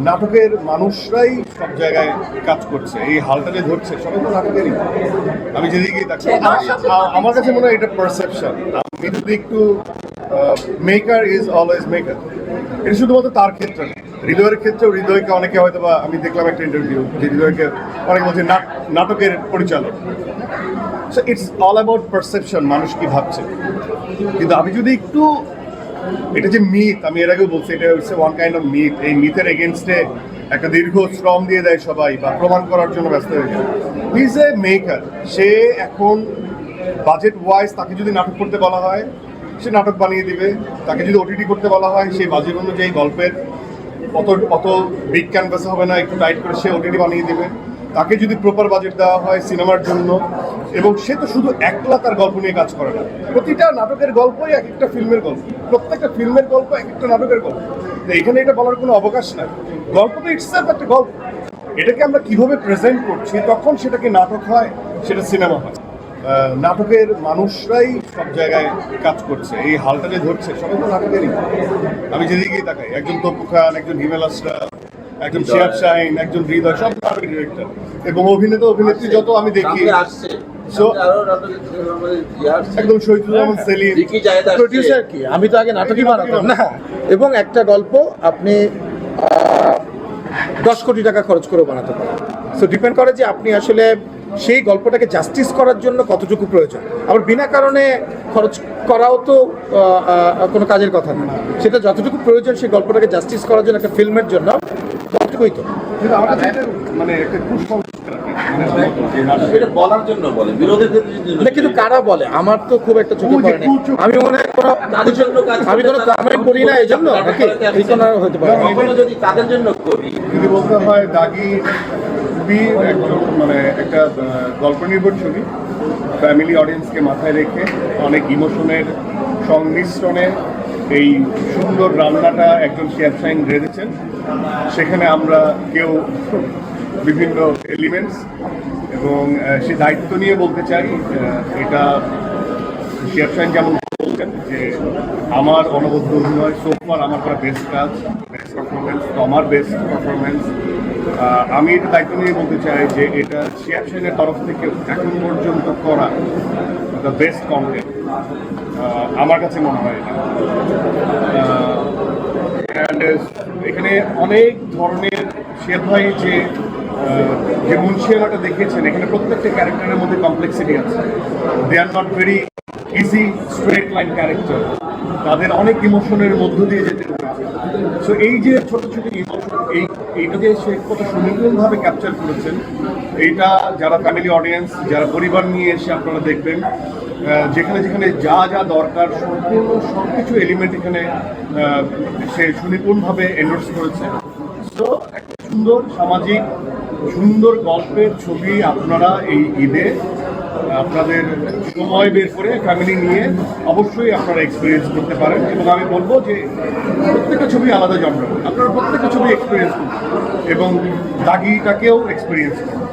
নাটকের মানুষরাই সব জায়গায় কাজ করছে। এই হালটা যে ধরছে সবাই তো নাটকেরই। আমি যেদিকেই তাকাই আ- আমার কাছে মনে হয় এটা পারসেপশন আমি যদি একটু মেকার ইজ অলওয়েজ মেকার এটা শুধুমাত্র তার ক্ষেত্রে। হৃদয়ের ক্ষেত্রেও হৃদয়কে অনেকে হয়তো বা আমি দেখলাম একটা ইন্টারভিউ যে হৃদয়কে অনেকে বলছে নাটকের পরিচালক। So it's all about perception মানুষ কি ভাবছে। কিন্তু আমি যদি একটু এটা যে মিথ আমি এর আগেও বলছি, এটা হচ্ছে ওয়ান কাইন্ড অফ মিথ এই মিথের এগেনস্টে একটা দীর্ঘ শ্রম দিয়ে দেয় সবাই বা প্রমাণ করার জন্য ব্যস্ত হয়ে যায়। ইজ এ মেকার সে এখন বাজেট ওয়াইজ তাকে যদি নাটক করতে বলা হয়, সে নাটক বানিয়ে দিবে। তাকে যদি ওটিটি করতে বলা হয়, সেই বাজেট অনুযায়ী গল্পের অত অত বিগ ক্যানভাসে হবে না, একটু টাইট করে সে ওটিটি বানিয়ে দিবে। তাকে যদি প্রপার বাজেট দেওয়া হয় সিনেমার জন্য, এবং সে তো শুধু একলা তার গল্প নিয়ে কাজ করে না। প্রতিটা নাটকের গল্পই এক একটা ফিল্মের গল্প। প্রত্যেকটা ফিল্মের গল্প এক একটা নাটকের গল্প। তো এখানে এটা বলার কোনো অবকাশ নাই গল্প তো ইটসেলফ একটা গল্প। এটাকে আমরা কীভাবে প্রেজেন্ট করছি, তখন সেটাকে নাটক হয়, সেটা সিনেমা হয়। নাটকের মানুষরাই সব জায়গায় কাজ করছে। এই হালটা যে ধরছে সবাই তো নাটকেরই। আমি যেদিকেই তাকাই, একজন তপু খান, একজন হিমেল একজন শিয়াব শাহিন একজন হৃদয় সব নাটকের ডিরেক্টর এবং অভিনেতা অভিনেত্রী যত আমি দেখি। আসছে। ইয়ে আসছে। একদম সেলিম। আসছে। প্রডিউসার কি? আমি তো আগে নাটকই বানাতাম না। এবং একটা গল্প আপনি দশ কোটি টাকা খরচ করে বানাতে পারেন। সো ডিপেন্ড করে যে আপনি আসলে সেই গল্পটাকে জাস্টিস করার জন্য কতটুকু প্রয়োজন। আবার বিনা কারণে খরচ করাও তো কোনো কাজের কথা না। সেটা যতটুকু প্রয়োজন সেই গল্পটাকে জাস্টিস করার জন্য একটা ফিল্মের জন্য ততটুকুই তো? মানে একটা জন্য জন্য কিন্তু কারা বলে? আমার তো খুব একটা চোখে পড়ে। আমি মনে হয় জন্য আমি কোনো করি না এই জন্য নাকি এই কোনো হতে পারে। যদি তাদের জন্য করি যদি বলতে হয় দাগি মানে একটা গল্প নির্ভর ছবি। ফ্যামিলি অডিয়েন্সকে মাথায় রেখে অনেক ইমোশনের সংমিশ্রণে এই সুন্দর রান্নাটা একজন শেফ সাইন রেঁধেছেন। সেখানে আমরা কেউ বিভিন্ন এলিমেন্টস এবং সে দায়িত্ব নিয়ে বলতে চাই এটা শেফ সাইন যেমন বলছেন যে আমার অনবদ্য অভিনয় সোফার আমার করা বেস্ট কাজ বেস্ট পারফরমেন্স তো আমার বেস্ট পারফরমেন্স আমি এটা দায়িত্ব নিয়ে বলতে চাই যে এটা শেফ সাইনের তরফ থেকে এখন পর্যন্ত করা দ্য বেস্ট কন্টেন্ট আমার কাছে মনে হয় এটা। এখানে অনেক ধরনের শেফ ভাই যে যে মুন্সিয়ালাটা দেখিয়েছেন, এখানে প্রত্যেকটা ক্যারেক্টারের মধ্যে কমপ্লেক্সিটি আছে। They are not very easy straight line character তাদের অনেক ইমোশনের মধ্য দিয়ে যেতে সো এই যে ছোট ছোট ইমোশন এই, এইটাকে সে কত সুনিপুণভাবে ক্যাপচার করেছেন, এইটা যারা ফ্যামিলি অডিয়েন্স যারা পরিবার নিয়ে এসে আপনারা দেখবেন যেখানে যেখানে যা যা দরকার, সম্পূর্ণ সব কিছু এলিমেন্ট এখানে সে সুনিপুণভাবে এন্ডোর্স করেছে। সো একটা সুন্দর সামাজিক, সুন্দর গল্পের ছবি আপনারা এই ঈদে আপনাদের সময় বের করে ফ্যামিলি নিয়ে অবশ্যই আপনারা এক্সপিরিয়েন্স করতে পারেন এবং আমি বলব যে প্রত্যেকটা ছবি আলাদা জন্ম আপনারা প্রত্যেকটা ছবি এক্সপিরিয়েন্স করুন এবং দাগিটাকেও এক্সপিরিয়েন্স করুন।